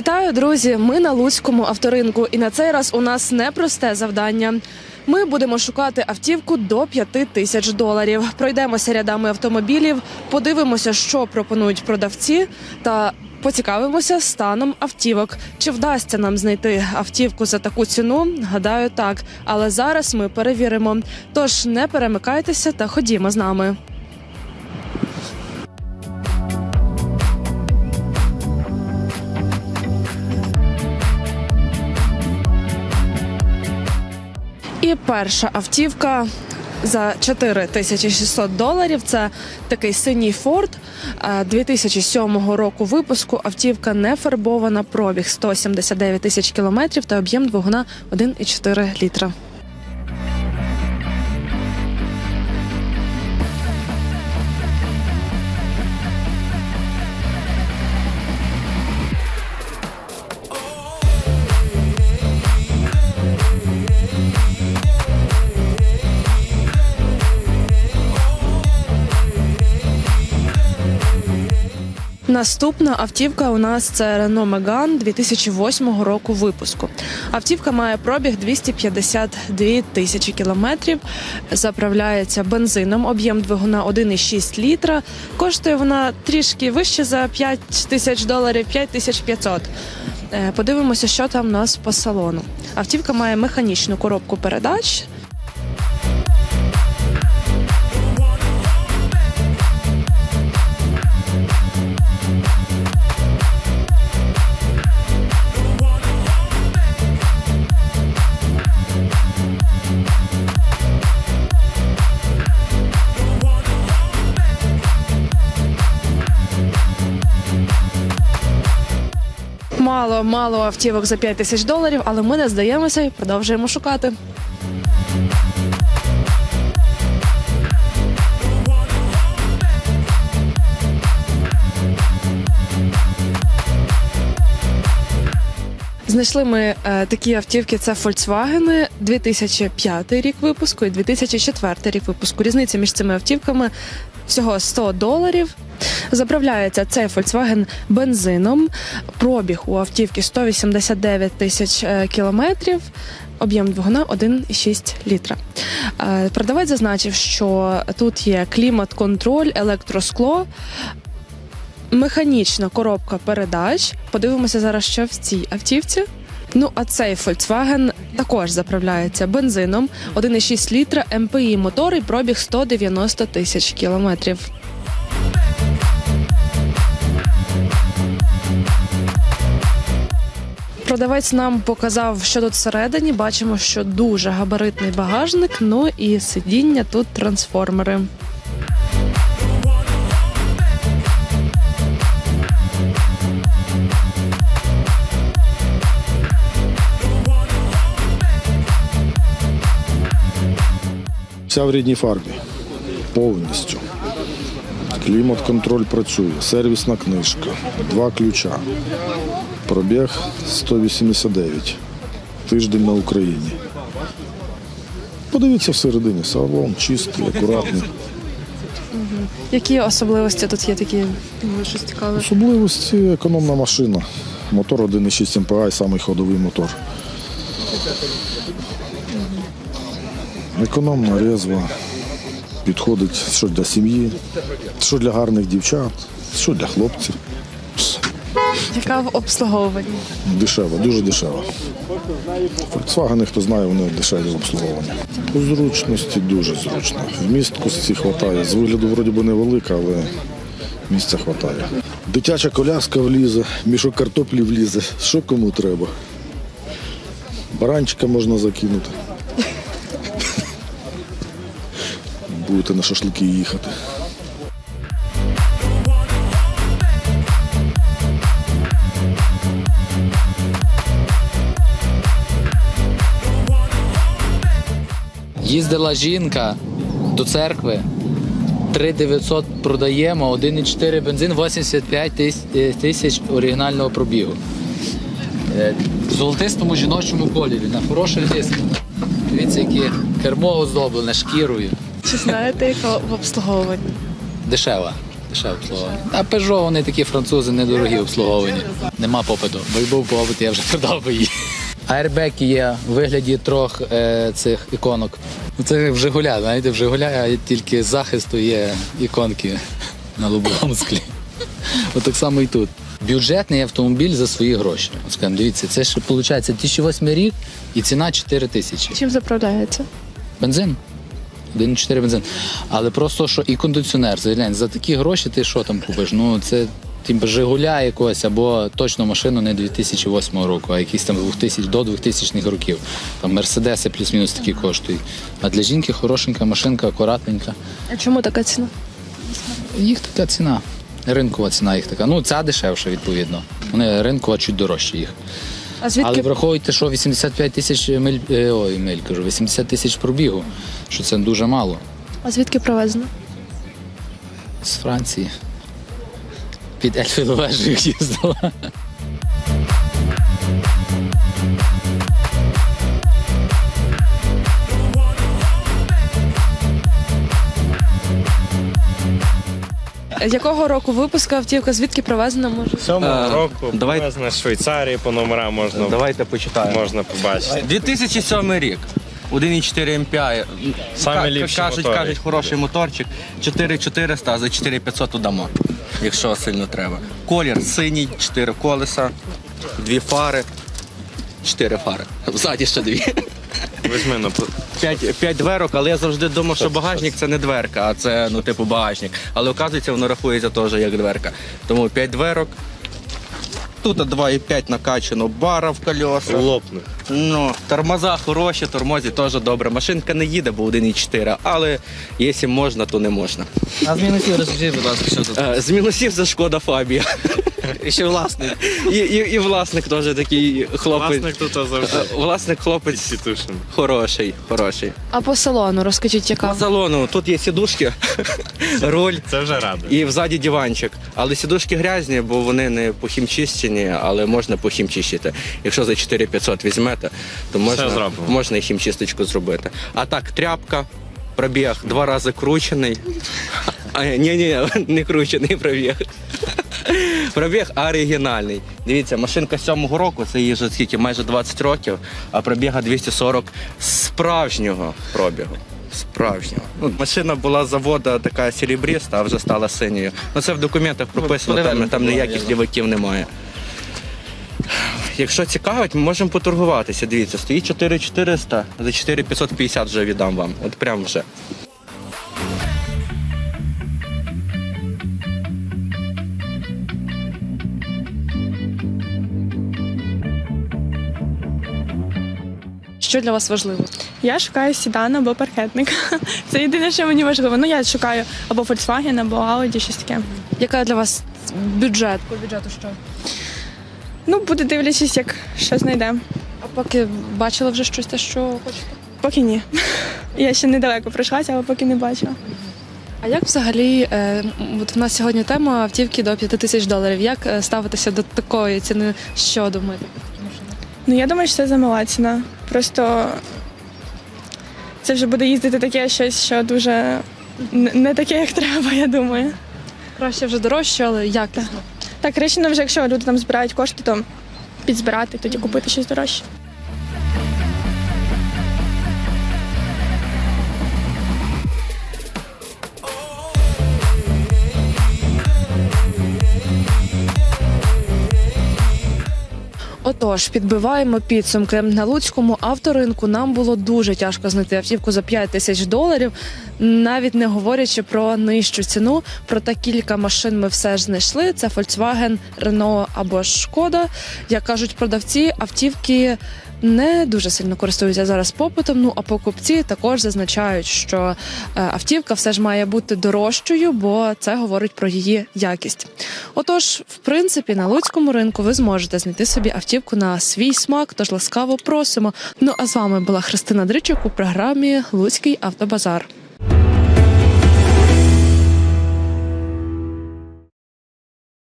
Вітаю, друзі! Ми на Луцькому авторинку, і на цей раз у нас непросте завдання. Ми будемо шукати автівку до 5 тисяч доларів. Пройдемося рядами автомобілів, подивимося, що пропонують продавці, та поцікавимося станом автівок. Чи вдасться нам знайти автівку за таку ціну? Гадаю, так. Але зараз ми перевіримо. Тож не перемикайтеся та ходімо з нами. І перша автівка за 4600 доларів. Це такий синій Форд 2007 року випуску. Автівка не фарбована, пробіг 179 тисяч кілометрів та об'єм двигуна 1,4 літра. Наступна автівка у нас це Renault Megane 2008 року випуску. Автівка має пробіг 252 тисячі кілометрів. Заправляється бензином, об'єм двигуна 1,6 літра. Коштує вона трішки вище за 5 тисяч доларів, 5 тисяч 500. Е, Подивимося, що там у нас по салону. Автівка має механічну коробку передач. Мало, мало автівок за 5 тисяч доларів, але ми не здаємося і продовжуємо шукати. Знайшли ми е, такі автівки. Це Volkswagen 2005 рік випуску і 2004 рік випуску. Різниця між цими автівками всього 100 доларів. Заправляється цей Volkswagen бензином. Пробіг у автівки 189 тисяч е, кілометрів. Об'єм двигуна 1,6 літра. Е, Продавець зазначив, що тут є клімат-контроль, електроскло, механічна коробка передач. Подивимося зараз, що в цій автівці. Ну а цей Volkswagen також заправляється бензином 1,6 літра МПІ мотор і пробіг 190 тисяч кілометрів. Продавець нам показав, що тут всередині. Бачимо, що дуже габаритний багажник. Ну і сидіння тут трансформери. Вся в рідній фарбі. Повністю. Клімат-контроль працює, сервісна книжка, два ключа. Пробіг 189. Тиждень на Україні. Подивіться всередині. Салон чистий, акуратний. Які особливості тут є такі щось цікаве? Особливості економна машина. Мотор 1,6 МПА, самий ходовий мотор. Економна, резва. Підходить що для сім'ї, що для гарних дівчат, що для хлопців. Яка в обслуговуванні? Дешево, дуже дешево. Volkswagen, хто знає, вони дешеві в обслуговуванні. По зручності дуже зручно. Вмісткості вистачає. З вигляду вроді би невелика, але місця вистачає. Дитяча коляска влізе, мішок картоплі влізе. Що кому треба? Баранчика можна закинути. Будете на шашлики їхати. Їздила жінка до церкви. 3900 продаємо, 1,4 бензин, 85 тис- е, тисяч оригінального пробігу. Е, В золотистому жіночому кольорі, на хороших дисках. Дивіться, яке кермо оздоблене шкірою. Чи знаєте, яка в обслуговуванні? Дешева. Дешеве обслуговування. А Peugeot, вони такі французи, недорогі обслуговані. Нема попиту. Бо й був попит, я вже продав би її. Аербеки є в вигляді трьох е, цих іконок. Ну, Це в Жигуля, знаєте, в Жигуля а тільки з захисту є іконки на лобовому склі. От так само і тут. Бюджетний автомобіль за свої гроші. От скажімо, дивіться, це ж виходить 2008 рік і ціна 4 тисячі. Чим заправляється? Бензин. 1,4 бензин. Але просто що і кондиціонер, заглянь, за такі гроші ти що там купиш? Ну це тим Жигуля якогось або точно машину не 2008 року, а якісь там 2000 до 2000-х років. Там мерседеси плюс-мінус такі коштують. А для жінки хорошенька машинка, акуратненька. А чому така ціна? Їх така ціна. Ринкова ціна їх така. Ну, ця дешевша, відповідно. Вони ринкова чуть дорожче їх. А звідки Але враховуйте, що 85 тисяч миль, е, ой, миль, кажу, 80 тисяч пробігу, що це дуже мало. а звідки привезено? З Франції. Під Ельфіловежею їздила. Якого року випуску автівка? Звідки привезена? Може? Сьомого Е, року давай- привезена з Швейцарії по номерам можна, Давайте почитаємо. можна побачити. 2007 рік. 1,4 MPI. Самі Ка- ліпші кажуть, мотори. кажуть, хороший моторчик. 4400, а за 4500 дамо, якщо сильно треба. Колір синій, 4 колеса, дві фари, 4 фари. Ззаді ще дві. Візьми на 5, 5 дверок, але я завжди думав, що багажник це не дверка, а це ну, типу багажник. Але оказується, воно рахується теж як дверка. Тому 5 дверок. Тут 2,5 накачано бара в колеса. лопне. Ну, тормоза хороші, тормозі теж добре. Машинка не їде, бо 1,4, але якщо можна, то не можна. А з мінусів розкажіть, будь ласка, що тут? Е, З мінусів це шкода Фабія. І ще власник. І, і, і власник теж такий хлопець. Власник тут завжди Е, Власник хлопець підсітушений. хороший, хороший. А по салону розкажіть, яка? По салону тут є сідушки, руль Це вже радує. і взаді диванчик. Але сідушки грязні, бо вони не похімчищені, але можна похімчищити. Якщо за 4500 візьмете, то можна, зробимо. можна і хімчисточку зробити. А так, тряпка, пробіг два рази кручений. А, ні, ні, не кручений пробіг. Пробіг оригінальний. Дивіться, машинка сьомого року, це їй вже скільки, майже 20 років, а пробіга 240 справжнього пробігу. Справжнього. Ну, машина була з заводу така серебріста, а вже стала синьою. Ну це в документах прописано, там, там ніяких ліваків немає. Якщо цікавить, ми можемо поторгуватися. Дивіться, стоїть 4400, за 4550 вже віддам вам. От прям вже. Що для вас важливо? Я шукаю седан або паркетник. Це єдине, що мені важливо. Ну я шукаю або Volkswagen, або Audi, щось таке. Яка для вас бюджет? По бюджету що? Ну, буде дивлячись, як що знайдемо. А поки бачили вже щось те, що хочете? Поки ні. Я ще недалеко пройшлася, але поки не бачила. А як взагалі, е, от в нас сьогодні тема автівки до 5 тисяч доларів. Як е, ставитися до такої ціни? Що думаєте? Ну я думаю, що це замала ціна. Просто це вже буде їздити таке щось, що дуже не таке, як треба, я думаю. Краще вже дорожче, але якісно. Так, речі, ну, вже якщо люди там збирають кошти, то підзбирати, тоді купити щось дорожче. Отож, підбиваємо підсумки. На луцькому авторинку нам було дуже тяжко знайти автівку за 5 тисяч доларів, навіть не говорячи про нижчу ціну. Проте кілька машин ми все ж знайшли. Це Volkswagen, Renault або Шкода. Як кажуть продавці, автівки. Не дуже сильно користуються зараз попитом. Ну а покупці також зазначають, що е, автівка все ж має бути дорожчою, бо це говорить про її якість. Отож, в принципі, на луцькому ринку ви зможете знайти собі автівку на свій смак, тож ласкаво просимо. Ну а з вами була Христина Дричок у програмі Луцький автобазар.